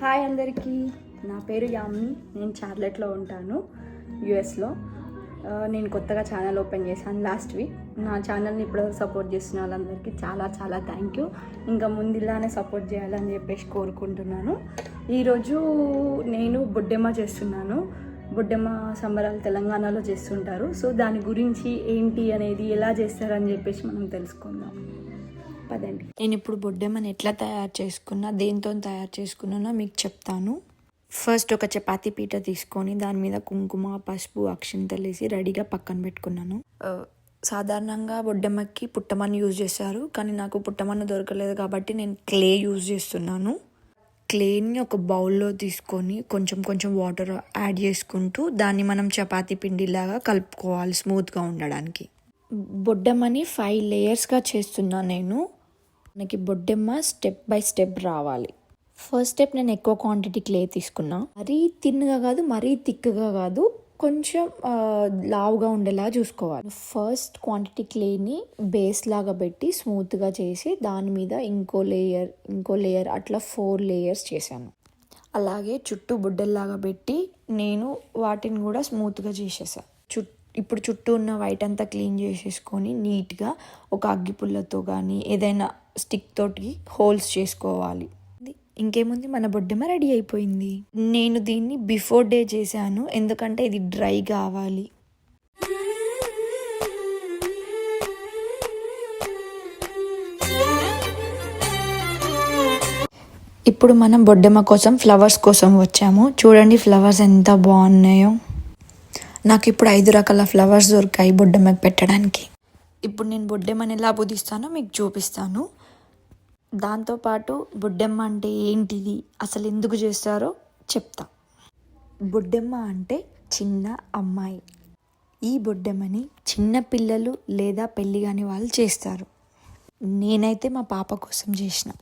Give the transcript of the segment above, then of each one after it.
Hi అందరికీ. నా పేరు యామ్ని నేను చార్లెట్లో ఉంటాను యుఎస్లో. నేను కొత్తగా ఛానల్ ఓపెన్ చేశాను లాస్ట్ వీక్. నా ఛానల్ని ఇప్పుడు సపోర్ట్ చేస్తున్న వాళ్ళందరికీ చాలా చాలా థ్యాంక్ యూ ఇంకా ముందు సపోర్ట్ చేయాలని చెప్పేసి కోరుకుంటున్నాను. ఈరోజు నేను బొడ్డెమ్మ చేస్తున్నాను. బొడ్డెమ్మ సంబరాలు తెలంగాణలో చేస్తుంటారు. సో దాని గురించి ఏంటి అనేది ఎలా చేస్తారని చెప్పేసి మనం తెలుసుకుందాం. పదండి. నేను ఇప్పుడు బొడ్డెమ్మని ఎట్లా తయారు చేసుకున్నా దేంతో తయారు చేసుకున్నానో మీకు చెప్తాను. ఫస్ట్ ఒక చపాతీ పీట తీసుకొని దాని మీద కుంకుమ పసుపు అక్షింతలు వేసి రెడీగా పక్కన పెట్టుకున్నాను. సాధారణంగా బొడ్డెమ్మకి పుట్టమన్ను యూజ్ చేస్తారు కానీ నాకు పుట్టమన్ను దొరకలేదు కాబట్టి నేను క్లే యూజ్ చేస్తున్నాను. క్లేని ఒక బౌల్లో తీసుకొని కొంచెం కొంచెం వాటర్ యాడ్ చేసుకుంటూ దాన్ని మనం చపాతీ పిండిలాగా కలుపుకోవాలి స్మూత్గా ఉండడానికి. బొడ్డెమ్మని ఫైవ్ లేయర్స్గా చేస్తున్నా నేను. మనకి బొడ్డెమ్మ స్టెప్ బై స్టెప్ రావాలి. ఫస్ట్ స్టెప్ నేను ఎక్కువ క్వాంటిటీ క్లే తీసుకున్నా. మరీ తిన్నగా కాదు మరీ థిక్గా కాదు కొంచెం లావుగా ఉండేలా చూసుకోవాలి. ఫస్ట్ క్వాంటిటీ క్లేని బేస్ లాగా పెట్టి స్మూత్గా చేసి దాని మీద ఇంకో లేయర్ ఇంకో లేయర్ అట్లా ఫోర్ లేయర్స్ చేశాను. అలాగే చుట్టూ బుడ్డల్లాగా పెట్టి నేను వాటిని కూడా స్మూత్గా చేసేసా. చుట్టూ ఇప్పుడు చుట్టూ ఉన్న వైట్ అంతా క్లీన్ చేసేసుకొని నీట్గా ఒక అగ్గిపుల్లతో కానీ ఏదైనా స్టిక్ తోటి హోల్స్ చేసుకోవాలి. ఇంకేముంది? మన బొడ్డెమ్మ రెడీ అయిపోయింది. నేను దీన్ని బిఫోర్ డే చేశాను. ఎందుకంటే ఇది డ్రై కావాలి. ఇప్పుడు మనం బొడ్డెమ్మ కోసం ఫ్లవర్స్ కోసం వచ్చాము. చూడండి ఫ్లవర్స్ ఎంత బాగున్నాయో. నాకు ఇప్పుడు ఐదు రకాల ఫ్లవర్స్ దొరికాయి బొడ్డెమ్మకి పెట్టడానికి. ఇప్పుడు నేను బొడ్డెమ్మని ఎలా బుదిస్తానో మీకు చూపిస్తాను. దాంతోపాటు బొడ్డెమ్మ అంటే ఏంటిది? అసలు ఎందుకు చేస్తారో చెప్తా. బొడ్డెమ్మ అంటే చిన్న అమ్మాయి. ఈ బొడ్డెమ్మని చిన్న పిల్లలు లేదా పెళ్ళి కాని వాళ్ళు చేస్తారు. నేనైతే మా పాప కోసం చేసిన.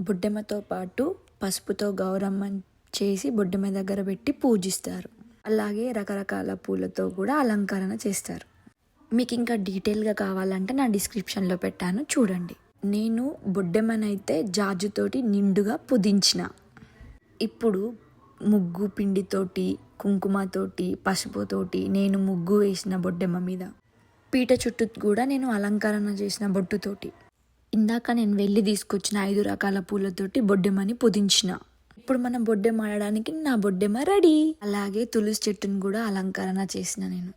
బుడ్డెమ్మతో పాటు పసుపుతో గౌరమ్మ చేసి బొడ్డెమ్మ దగ్గర పెట్టి పూజిస్తారు. అలాగే రకరకాల పూలతో కూడా అలంకరణ చేస్తారు. మీకు ఇంకా డీటెయిల్గా కావాలంటే నా డిస్క్రిప్షన్లో పెట్టాను చూడండి. నేను బొడ్డెమ్మనైతే జాజుతోటి నిండుగా పుదించిన. ఇప్పుడు ముగ్గు పిండితోటి కుంకుమతోటి పసుపుతోటి నేను ముగ్గు వేసిన బొడ్డెమ్మ మీద. పీట చుట్టూ కూడా నేను అలంకరణ చేసిన బొట్టుతోటి. ఇందాక నేను వెళ్ళి తీసుకొచ్చిన ఐదు రకాల పూలతోటి బొడ్డెమ్మని పుదించిన. ఇప్పుడు మనం బొడ్డెమ్మ ఆడడానికి నా బొడ్డెమ్మ రెడీ. అలాగే తులసి చెట్టును కూడా అలంకరణ చేసిన నేను.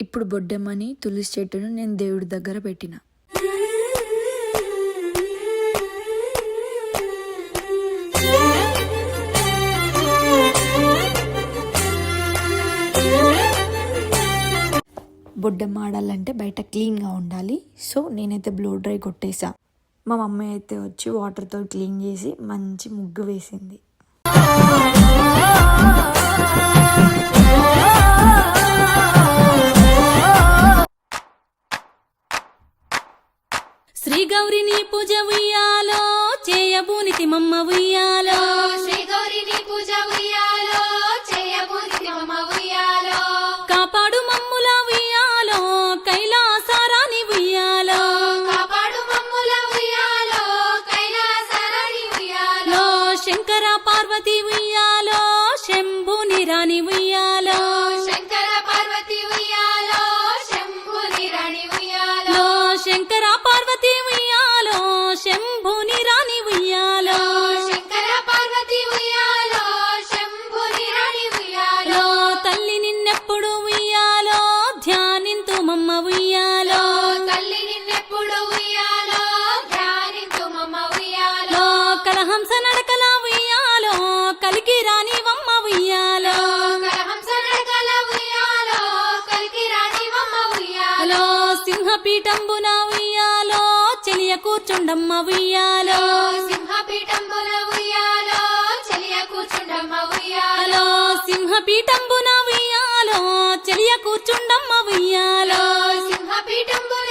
ఇప్పుడు బొడ్డెమ్మని తులసి చెట్టును నేను దేవుడి దగ్గర పెట్టిన. బొడ్డెమ్మ ఆడాలంటే బయట క్లీన్గా ఉండాలి. సో నేనైతే బ్లో డ్రై కొట్టేసా. మా మమ్మీ అయితే వచ్చి వాటర్తో క్లీన్ చేసి మంచి ముగ్గు వేసింది. శ్రీ గౌరిని పూజ ఉయ్యాలో చేయబూనికి మమ్మ ఉయ్యాలో. శ్రీ గౌరిని పూజ ఉయ్యాలో మమ్మ ఉయ్యాలో లో సింహపీఠంబున ఉయ్యాలో. చెలియ కూర్చుండమ్మ ఉయ్యాలో సింహపీఠంబున ఉయ్యాలో చెలియ కూర్చుండమ్మ ఉయ్యాలో. సింహపీఠంబున ఉయ్యాలో చెలియ కూర్చుండమ్మ ఉయ్యాలో. సింహపీఠంబున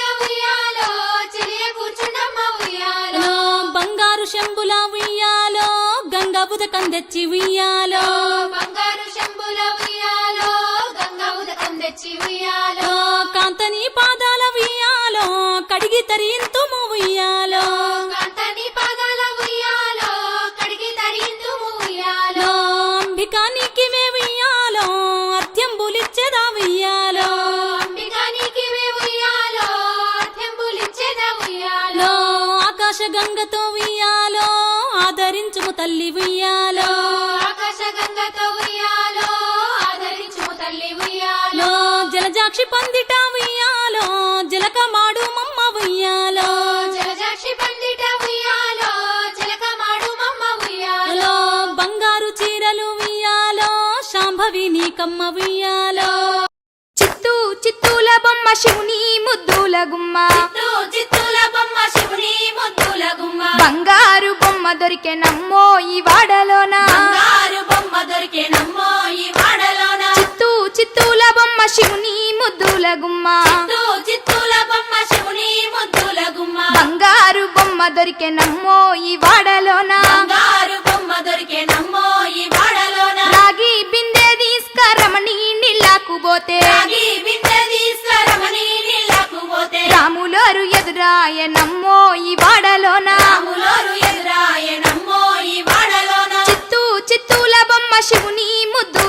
ఉదకం ఉయ్యాలో. బంగారు శంభుల ఉయ్యాలో గంగ ఉదకం ఉయ్యాలో. కాంతని పాదాల ఉయ్యాలో కడిగి తరింతు ఉయ్యాలో. కాంతని పాదాల ఉయ్యాలో కడిగి తరింతు ఉయ్యాలో. అంబికా నీకివే ఉయ్యాలో అర్థం బులిచ్చేదా ఉయ్యాలో అంబికా నీకివే ఉయ్యాలో అర్థం బులిచ్చేదా ఉయ్యాలో ఆకాశ గంగతో ఉయ్యాలో ఆదరించుము తల్లి ఉయ్యాలో. లో జలజాక్షి పందిట ఉయ్యాలో జలకమాడు మమ్మ ఉయ్యాలో. జలజాక్షి పండిట ఉయ్యాలో చిలకమాడు మమ్మ ఉయ్యాలో. బంగారు చీరలు ఉయ్యాలో శాంభవి నీకమ్మ ఉయ్యాలో. చిత్తూ చిత్తూల బొమ్మ శివుని ముద్దుల గుమ్మ. చిత్తూ చిత్తూల బొమ్మ శివుని బొమ్మ దొరికే నమ్మో ఈ వాడలోన. బంగారు బొమ్మ దొరికే నమ్మో ఈ వాడలోన. చిత్తూ చిత్తూల బొమ్మ శివుని ముద్దుల గుమ్మ. చిత్తూ చిత్తూల బొమ్మ శివుని ముద్దుల గుమ్మ. బంగారు బొమ్మ దొరికే నమ్మో ఈ వాడలోన. బంగారు బొమ్మ దొరికే నమ్మో ఈ వాడలోన. రాగి బిందె తీసుకరమణి నీళ్ళకు పోతే. రాగి బిందె తీసుకురమని నీళ్ళకు పోతే. రాములోరు ఎదురాయ నమ్మో ఈ వాడలోన.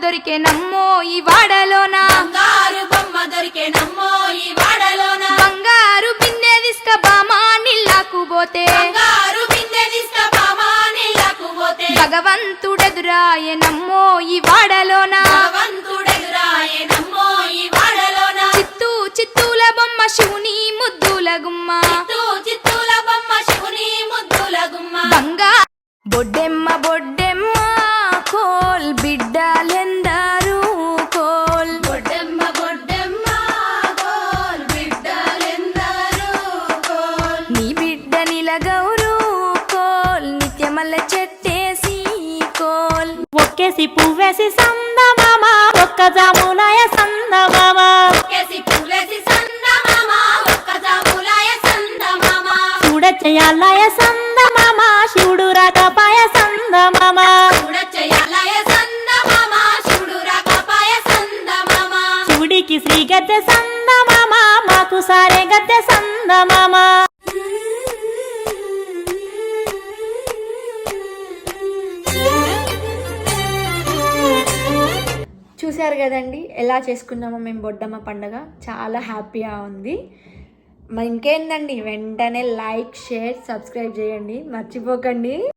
దొరికే నమ్మో ఈ వాడలోన? బంగారు బొమ్మ దొరికే నమ్మో ఈ వాడలోన? బంగారు బిందె తీసుక బామా నీళ్ళకు పోతే. బంగారు బిందె తీసుకుపామా నీళ్ళకు పోతే. భగవంతుడెదురాయ నమ్మో ఈ వాడలోన? భగవంతుడెదురాయ నమ్మో ఈ వాడలోన? చిత్తూ చిత్తూల బొమ్మ శివుని ముద్దుల గుమ్మ. చిత్తూ చిత్తూల బొమ్మ శివుని ముద్దుల గుమ్మ. బంగా బొడ్డెమ్మ బొడ్డెమ్మ ఒక్కేసి పువ్వేసి సందమామ ఒక్క జాములాయ సందమామ. సందమామ చూడచ్చయాలయ సందమామ శివుడు చూశారు కదండి ఎలా చేసుకున్నామో మేము బొడ్డమ్మ పండగ. చాలా హ్యాపీగా ఉంది. ఇంకేందండి వెంటనే లైక్ షేర్ సబ్స్క్రైబ్ చేయండి. మర్చిపోకండి.